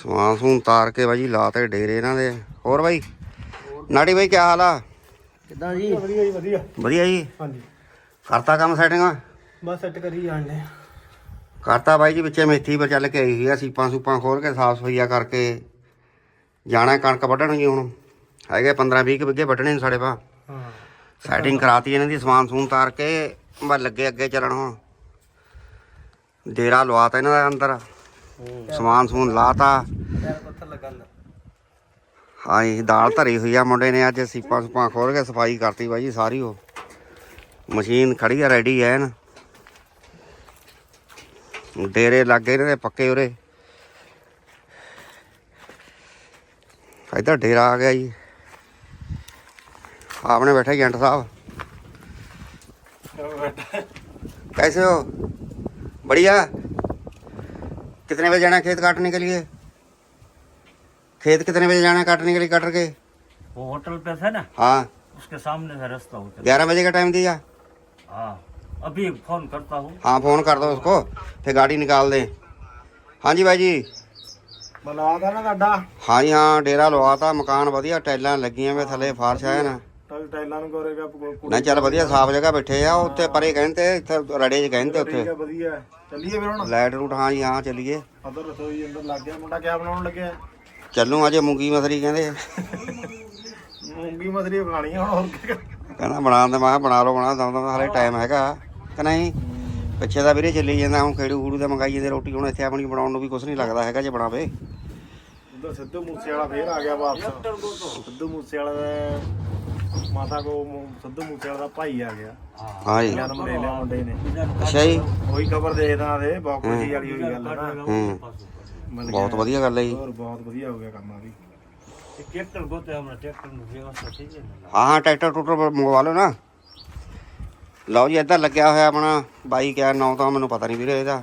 Speaker 4: ਸਮਾਨ ਸਮੂਨ ਤਾਰ ਕੇ ਬਾਈ ਜੀ ਲਾਤੇ ਡੇਰੇ ਇਹਨਾਂ ਦੇ। ਹੋਰ ਬਾਈ? ਨਾੜੀ ਬਾਈ ਕੀ ਹਾਲ ਆ?
Speaker 2: ਕਿੱਦਾਂ ਜੀ?
Speaker 3: ਵਧੀਆ ਜੀ ਵਧੀਆ।
Speaker 4: ਵਧੀਆ ਜੀ।
Speaker 3: ਹਾਂਜੀ।
Speaker 4: ਕਰਤਾ ਕੰਮ ਸੈਟਿੰਗ
Speaker 3: ਬਸ ਸੈੱਟ ਕਰੀ ਜਾਣਦੇ
Speaker 4: ਕਰਤਾ ਬਾਈ ਜੀ ਵਿੱਚੇ ਮੇਥੀ ਪਰ ਚੱਲ ਕੇ ਆਈ ਸੀ ਆ ਸੀਪਾਂ ਸੂਪਾਂ ਖੋਲ ਕੇ ਸਾਫ਼ ਸਫਾਈਆ ਕਰਕੇ। ਜਾਣਾ ਕਣਕ ਵੱਢਣਗੇ ਹੁਣ। ਹੈਗੇ 15 20 ਵਿਗੇ ਵੱਢਣੇ ਨੇ ਸਾਡੇ ਪਾ
Speaker 3: ਹਾਂ।
Speaker 4: ਸੈਟਿੰਗ ਕਰਾਤੀ ਇਹਨਾਂ ਦੀ ਸਮਾਨ ਸਮੂਨ ਤਾਰ ਕੇ ਬਸ ਲੱਗੇ ਅੱਗੇ ਚੱਲਣ ਹੁਣ। ਡੇਰਾ ਲਵਾਤਾ ਇਹਨਾਂ ਦਾ ਅੰਦਰ। ਸਮਾਨ ਸਮੂਨ ਲਾਤਾ। ਹਾਂਜੀ ਦਾਲ ਧਰੀ ਹੋਈ ਆ ਮੁੰਡੇ ਨੇ ਅੱਜ ਸੀਪਾਂ ਸੁਪਾਂ ਖੋਲ ਕੇ ਸਫ਼ਾਈ ਕਰਤੀ ਬਾਈ ਜੀ ਸਾਰੀ ਉਹ। ਮਸ਼ੀਨ ਖੜੀ ਆ ਰੈਡੀ ਐ ਨਾ ਡੇਰੇ ਲੱਗੇ ਨੇ ਪੱਕੇ ਉਰੇ। ਇਧਰ ਡੇਰਾ ਆ ਗਿਆ ਜੀ। ਆਪਣੇ ਬੈਠੇ ਜੰਟ ਸਾਹਿਬ। ਕੈਸੇ ਹੋ? ਬੜੀਆ? कितने बजे जाना है खेत काटने के लिए खेत कितने बजे जाना है काटने के लिए कटर के
Speaker 5: वो होटल पे थे ना
Speaker 4: हाँ
Speaker 5: उसके सामने से रास्ता होटल
Speaker 4: ग्यारह बजे का टाइम दिया
Speaker 5: हाँ अभी फोन करता हूँ
Speaker 4: हाँ फोन कर दो उसको फिर गाड़ी निकाल दें हाँ जी भाई जी
Speaker 3: ਬਣਾ ਦਾ ਨਾ ਤੁਹਾਡਾ
Speaker 4: हाँ जी हाँ डेरा लवाता मकान ਵਧੀਆ ਟੈਲਾਂ ਲੱਗੀਆਂ ਵੇ ਥੱਲੇ ਫਾਰਸ਼ ਆਇਆ ਨਾ
Speaker 3: ਟਲ ਟਾਈਲਾਂ ਨੂੰ ਕਰੇਗਾ
Speaker 4: ਨਾ ਚੱਲ ਵਧੀਆ ਸਾਫ਼ ਜਗ੍ਹਾ ਬੈਠੇ ਆ ਉੱਤੇ ਪਰੇ ਕਹਿੰਦੇ ਇੱਥੇ ਰੜੇ 'ਚ ਕਹਿੰਦੇ ਉੱਥੇ।
Speaker 3: ਵਧੀਆ। ਚੱਲੀਏ ਫਿਰ ਹੁਣ?
Speaker 4: ਲਾਈਟ ਰੂਟ ਹਾਂ ਜੀ ਹਾਂ ਚੱਲੀਏ।
Speaker 3: ਅਦਰ ਰਸੋਈ ਅੰਦਰ ਲੱਗ ਗਿਆ ਮੁੰਡਾ ਕਿਆ ਬਣਾਉਣ ਲੱਗਿਆ?
Speaker 4: ਚੱਲੂ ਅਜੇ ਮੂੰਗੀ ਮਸਰੀ ਕਹਿੰਦੇ।
Speaker 3: ਮੂੰਗੀ ਮਸਰੀ ਬਣਾਣੀ ਆ ਹੁਣ ਹੋਰ ਕੀ
Speaker 4: ਕਹਿੰਦਾ ਬਣਾਉਣ ਦੇ ਮੈਂ ਬਣਾ ਲਓ ਬਣਾ ਦਮ ਦਮ ਹਾਲੇ ਟਾਈਮ ਹੈਗਾ। ਕਿ ਨਹੀਂ? ਪਿੱਛੇ ਦਾ ਵੀਰੇ ਚੱਲੀ ਜਾਂਦਾ ਹੁਣ ਖੇੜੂ ਖੂੜੂ ਦਾ ਮੰਗਾਈ ਜਾਂਦੇ ਰੋਟੀ ਹੁਣ ਇੱਥੇ ਆਪਣੀ ਬਣਾਉਣ ਨੂੰ ਵੀ ਕੁਝ ਨਹੀਂ ਲੱਗਦਾ ਹੈਗਾ ਜੇ ਬਣਾਵੇ।
Speaker 3: ਉਧਰ ਸਿੱਧੂ ਮੂਸੇ ਵਾਲਾ ਫੇਰ ਆ ਗਿਆ ਵਾਪਸ। ਸਿੱਧੂ ਮੂਸੇ ਵਾਲਾ ਮਾਤਾ ਕੋ ਮੂ- ਸਿੱਧੂ ਦਾ ਭਾਈ ਆ ਗਿਆ।
Speaker 4: ਹਾਂ ਜੀ।
Speaker 3: ਜਨਮ ਲੈ ਲਿਆ ਮੁੰਡੇ ਨੇ।
Speaker 4: ਅੱਛਾ ਜੀ।
Speaker 3: ਉਹੀ ਖਬਰ ਦੇਖਦਾ ਦੇ ਬਹੁਤ ਖੁਸ਼ੀ ਵਾਲੀ ਗੱਲ ਆ
Speaker 4: ਬਹੁਤ ਵਧੀਆ ਗੱਲ ਹੈ ਜੀ।
Speaker 3: ਹੋਰ ਬਹੁਤ ਵਧੀਆ ਹੋ ਗਿਆ ਕੰਮ ਆ ਵੀ।
Speaker 5: ટ્રેક્ટર ગોતે હમણાં ટ્રેક્ટરનું વ્યવસ્થા થઈ જાય ને
Speaker 4: ਹਾਂ ਹਾਂ ਟਰੈਕਟਰ ਟੂਟਰ ਮੰਗਵਾ ਲਓ ਨਾ। ਲਓ ਜੀ ਇੱਧਰ ਲੱਗਿਆ ਹੋਇਆ ਆਪਣਾ ਬਾਈ ਕਿਆ ਨਾਂ ਤਾਂ ਮੈਨੂੰ ਪਤਾ ਨਹੀਂ ਵੀਰੇ ਇਹਦਾ।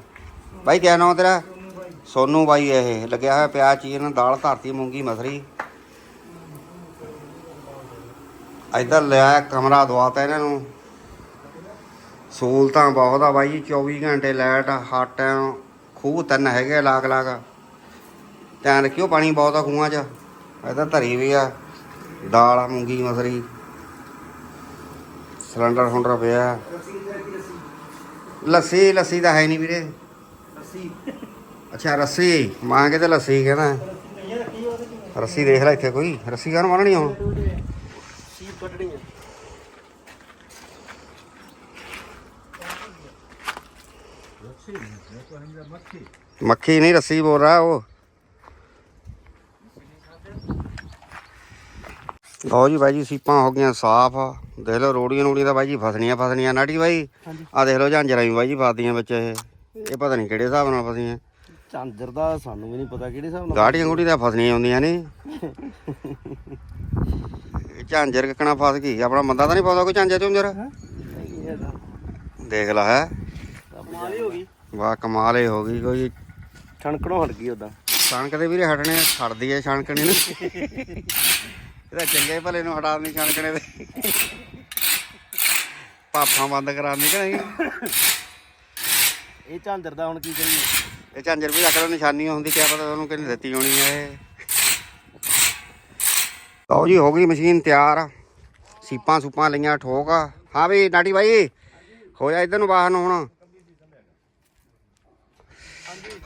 Speaker 4: ਬਾਈ ਕਿਆ ਨੌ ਤੇਰਾ? ਸੋਨੂ ਬਾਈ ਇਹ ਲੱਗਿਆ ਹੋਇਆ ਪਿਆ ਚੀਨ ਦਾਲ ਧਰਤੀ ਮੂੰਗੀ ਮਸਰੀ। ਇੱਧਰ ਲਿਆ ਕਮਰਾ ਦਵਾਤਾ ਇਹਨਾਂ ਨੂੰ। ਸਹੂਲਤਾਂ ਬਹੁਤ ਆ ਬਾਈ ਜੀ 24 ਘੰਟੇ ਲਾਈਟ, ਹਰ ਟਾਈਮ ਖੂਹ ਤਿੰਨ ਹੈਗੇ ਲਾਗ ਲਾਗ। ਧਿਆਨ ਰੱਖਿਓ, ਪਾਣੀ ਬਹੁਤ ਆ ਖੂਹਾਂ 'ਚ। ਇੱਧਰ ਧਰੀ ਵੀ ਆ, ਦਾਲ ਆ ਮੂੰਗੀ, ਮਸਰੀ। ਸਿਲੰਡਰ ਸੁੰਡਰ ਪਿਆ। ਲੱਸੀ ਲੱਸੀ ਤਾਂ ਹੈ ਨਹੀਂ ਵੀਰੇ।
Speaker 3: ਅਸੀਂ
Speaker 4: ਅੱਛਾ, ਰੱਸੀ। ਮਾਂ ਕਿਤੇ ਲੱਸੀ ਕਹਿੰਦਾ। ਰੱਸੀ ਦੇਖ ਲੈ ਇੱਥੇ ਕੋਈ। ਰੱਸੀ ਕਾਹਨੂੰ ਮਾਰਨੀ ਹੁਣ?
Speaker 3: ਸੀਪ ਕੱਢਣੀ ਹੈ
Speaker 4: ਮੱਖੀ ਨਹੀਂ ਰੱਸੀ ਬੋਲ ਰਹਾ ਉਹ। ਲਓ ਜੀ ਬਾਈ ਜੀ ਸੀਪਾਂ ਹੋ ਗਈਆਂ ਸਾਫ਼। ਦੇਖ ਲਓ ਰੋੜੀਆਂ ਰੋੜੀਆਂ ਤਾਂ ਬਾਈ ਜੀ ਫਸਣੀਆਂ ਫਸਣੀਆਂ। ਨਾਟੀ ਬਾਈ ਆ ਦੇਖ ਲਓ ਝਾਂਜਰਾਂ ਵੀ ਬਾਈ ਜੀ ਫਸਦੀਆਂ ਵਿੱਚ ਇਹ। ਇਹ ਪਤਾ ਨਹੀਂ ਕਿਹੜੇ ਹਿਸਾਬ ਨਾਲ ਫਸੀਆਂ।
Speaker 2: ਝਾਂਜਰ ਦਾ ਸਾਨੂੰ ਵੀ ਨਹੀਂ ਪਤਾ ਕਿਹੜੇ ਹਿਸਾਬ ਨਾਲ
Speaker 4: ਗਾੜੀਆਂ ਗੁੜੀ ਤਾਂ ਫਸਣੀਆਂ ਹੁੰਦੀਆਂ ਨੇ। ਇਹ ਝਾਂਜਰ ਕਿਕਣਾ ਫਸ ਗਈ ਆਪਣਾ ਬੰਦਾ ਤਾਂ ਨਹੀਂ ਪਾਉਂਦਾ ਕੋਈ ਝਾਂਜਰ ਝੁੰਜਰ? ਦੇਖ ਲਾ ਹੈ।
Speaker 2: ਕਮਾਲ ਹੀ ਹੋ ਗਈ।
Speaker 4: ਵਾਹ ਕਮਾਲ ਹੀ ਹੋ ਗਈ ਕੋਈ।
Speaker 2: ਛਣਕਣੋਂ ਹਟ ਗਈ ਉਦਾਂ
Speaker 4: ਛਣਕ ਦੇ ਵੀਰੇ ਹਟਣੇ ਛੱਡਦੀ ਐ ਛਣਕਣੀ ਨੂੰ ਇਹਦਾ ਚੰਗੇ ਭਲੇ ਨੂੰ ਹਟਾ ਨਹੀਂ ਛਣਕਣੇ ਦੇ ਪਾਪਾਂ ਬੰਦ ਕਰਾਉਣੀ ਕਿ ਨਹੀਂ?
Speaker 2: ਇਹ ਝਾਂਜਰ ਦਾ ਹੁਣ ਕੀ ਕਰੀਏ?
Speaker 4: ਇਹ ਝਾਂਜਰ ਵੀ ਰੱਖ ਲਓ ਨਿਸ਼ਾਨੀ ਹੁੰਦੀ ਕਿਆ ਪਤਾ ਤੁਹਾਨੂੰ ਕਿਹਨੇ ਦਿੱਤੀ ਹੋਣੀ ਹੈ ਇਹ। ਲਓ ਜੀ ਹੋ ਗਈ ਮਸ਼ੀਨ ਤਿਆਰ। ਸੀਪਾਂ ਸੂਪਾਂ ਲਈਆਂ ਠੋਕ। ਹਾਂ ਵੀ ਨਾਟੀ ਬਾਈ ਹੋ ਜਾ ਇਧਰ ਨੂੰ ਬਾਹਰ ਨੂੰ ਹੁਣ।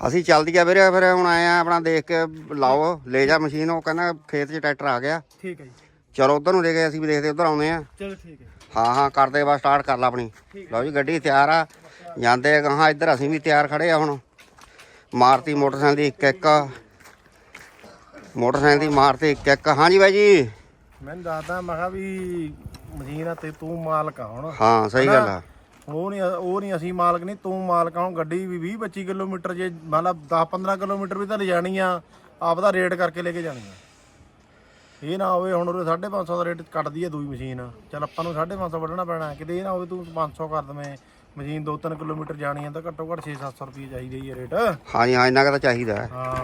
Speaker 4: ਅਸੀਂ ਚੱਲਦੀ ਆ ਵੀਰੇ ਫਿਰ ਹੁਣ ਆਏ ਆ ਆਪਣਾ ਦੇਖ ਕੇ ਲਾਓ ਲੈ ਜਾ ਮਸ਼ੀਨ ਉਹ ਕਹਿੰਦਾ ਖੇਤ 'ਚ ਟਰੈਕਟਰ ਆ ਗਿਆ।
Speaker 2: ਠੀਕ ਹੈ ਜੀ।
Speaker 4: ਚਲੋ ਉਧਰ ਨੂੰ ਲੈ ਗਏ ਅਸੀਂ ਵੀ ਦੇਖਦੇ ਉਧਰ ਆਉਂਦੇ ਆ।
Speaker 2: ਚਲੋ ਠੀਕ ਹੈ
Speaker 4: ਹਾਂ ਹਾਂ ਕਰਦੇ ਬਸ ਸਟਾਰਟ ਕਰ ਲਾ ਆਪਣੀ। ਲਓ ਜੀ ਗੱਡੀ ਤਿਆਰ ਆ। ਜਾਂਦੇ ਆ ਗਾਹਾਂ ਇੱਧਰ ਅਸੀਂ ਵੀ ਤਿਆਰ ਖੜੇ ਆ ਹੁਣ। ਮਾਰਤੀ ਮੋਟਰਸਾਈਕਲ ਦੀ ਇੱਕ ਇੱਕ। ਮੋਟਰਸਾਈਕਲ ਦੀ ਮਾਰਤੀ ਇੱਕ ਇੱਕ। ਹਾਂਜੀ ਬਾਈ ਜੀ।
Speaker 1: ਮੈਨੂੰ ਦੱਸਦਾ ਮੈਂ ਕਿਹਾ ਵੀ ਮਸ਼ੀਨ ਆ ਤੇ ਤੂੰ ਮਾਲਕ ਆ ਹੁਣ।
Speaker 4: ਹਾਂ ਸਹੀ ਗੱਲ ਆ।
Speaker 1: ਉਹ ਨਹੀਂ ਉਹ ਨਹੀਂ ਅਸੀਂ ਮਾਲਕ ਨਹੀਂ ਤੂੰ ਮਾਲਕ ਆ। ਹੁਣ ਗੱਡੀ ਵੀ 20 25 ਕਿਲੋਮੀਟਰ ਜੇ ਮਤਲਬ 10 15 ਕਿਲੋਮੀਟਰ ਵੀ ਤਾਂ ਲਿਜਾਣੀ ਆ ਆਪਦਾ ਰੇਟ ਕਰਕੇ ਲੈ ਕੇ ਜਾਣੀ ਆ। ਇਹ ਨਾ ਹੋਵੇ ਹੁਣ ਉਹ 550 ਦਾ ਰੇਟ ਕੱਟਦੀ ਆ ਦੂਈ ਮਸ਼ੀਨ। ਚੱਲ ਆਪਾਂ ਨੂੰ 550 ਵੱਢਣਾ ਪੈਣਾ। ਕਿਤੇ ਇਹ ਨਾ ਹੋਵੇ ਤੂੰ 500 ਕਰ ਦਵੇਂ। ਮਸ਼ੀਨ 2-3 ਕਿਲੋਮੀਟਰ ਜਾਣੀ ਆ ਤਾਂ ਘੱਟੋ ਘੱਟ 6-700 ਰੁਪਏ ਚਾਹੀਦੇ ਹੀ ਆ ਰੇਟ।
Speaker 4: ਹਾਂਜੀ ਹਾਂ ਇੰਨਾ ਕੁ ਤਾਂ ਚਾਹੀਦਾ ਹੈ।
Speaker 1: ਹਾਂ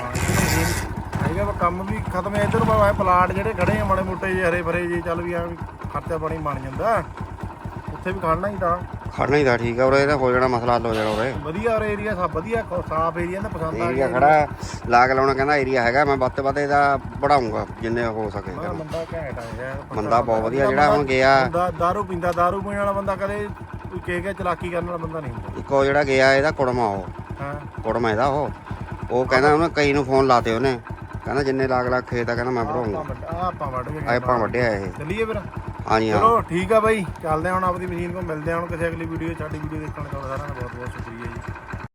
Speaker 1: ਹੈਗਾ ਵਾ ਕੰਮ ਵੀ ਖਤਮ ਹੈ ਇਧਰ ਬਾ ਪਲਾਟ ਜਿਹੜੇ ਖੜੇ ਆ ਮਾੜੇ ਮੋਟੇ ਜਿਹੇ ਹਰੇ ਭਰੇ ਜੇ ਚੱਲ ਵੀ ਆ ਵੀ ਖਰਚਾ ਪਾਣੀ ਬਣ ਜਾਂਦਾ। ਉੱਥੇ ਵੀ ਖੜਨਾ ਹੀ ਤਾਂ।
Speaker 4: ਖੜਨਾ ਹੀ ਤਾਂ ਠੀਕ ਆ ਉਰੇ ਇਹਦਾ ਹੋ ਜਾਣਾ ਮਸਲਾ ਹੱਲ ਹੋ ਜਾਣਾ ਉਰੇ।
Speaker 1: ਵਧੀਆ ਔਰ ਏਰੀਆ ਸਭ ਵਧੀਆ ਖ- ਸਾਫ਼ ਏਰੀਆ ਤਾਂ ਪਸੰਦ ਆ
Speaker 4: ਏਰੀਆ
Speaker 1: ਗਿਆ
Speaker 4: ਖੜਾ ਲਾਗ ਲਾਉਣਾ ਕਹਿੰਦਾ ਏਰੀਆ ਹੈਗਾ ਮੈਂ ਵੱਧ ਤੋਂ ਵੱਧ ਇਹਦਾ ਵਧਾਉਂਗਾ ਜਿੰਨੇ ਹੋ ਸਕੇ
Speaker 1: ਹਾਂ, ਬੰਦਾ ਘੈਂਟ ਆ ਯਾਰ
Speaker 4: ਬੰਦਾ ਬਹੁਤ ਵਧੀਆ ਜਿਹੜਾ ਹੁਣ ਗਿਆ।
Speaker 1: ਬੰਦਾ ਦਾਰੂ ਪੀਂਦਾ ਦਾਰੂ ਪੀਣ ਵਾਲਾ ਬੰਦਾ ਕਦੇ ਕੋਈ ਕਹਿ ਕੇ ਚਲਾਕੀ ਕਰਨ ਵਾਲਾ ਬੰਦਾ ਨਹੀਂ ਹੁੰਦਾ?
Speaker 4: ਇੱਕੋ ਜਿਹੜਾ ਗਿਆ ਇਹਦਾ ਕੁੜਮਾ ਉਹ।
Speaker 1: ਹਾਂ।
Speaker 4: ਕੁੜਮਾ ਇਹਦਾ ਉਹ। ਉਹ ਕਹਿੰਦਾ ਉਹਨੇ ਕਈ ਨੂੰ ਫੋਨ ਲਾਤੇ ਉਹਨੇ। ਕਹਿੰਦਾ ਜਿੰਨੇ ਲਾਗ ਲਾਗ ਖੇਤ ਆ ਕਹਿੰਦਾ ਮੈਂ
Speaker 1: ਆਪਾਂ ਵੱਢ- ਆਹ ਆਪਾਂ ਵੱਢ ਕੇ
Speaker 4: ਆਪਾਂ ਵੱਢਿਆ ਇਹ।
Speaker 1: ਚੱਲੀਏ ਫਿਰ।
Speaker 4: ਹਾਂਜੀ ਹਾਂ।
Speaker 1: ਚਲੋ ਠੀਕ ਆ ਬਾਈ। ਚੱਲਦੇ ਹਾਂ ਹੁਣ ਆਪਦੀ ਮਸ਼ੀਨ ਕੋਲ ਮਿਲਦੇ ਹਾਂ ਹੁਣ ਕਿਸੇ ਅਗਲੀ ਵੀਡੀਓ ਸਾਡੀ ਵੀਡੀਓ ਦੇਖਣ ਦਾ ਸਾਰਿਆਂ ਦਾ ਬਹੁਤ ਬਹੁਤ ਸ਼ੁਕਰੀਆ ਜੀ।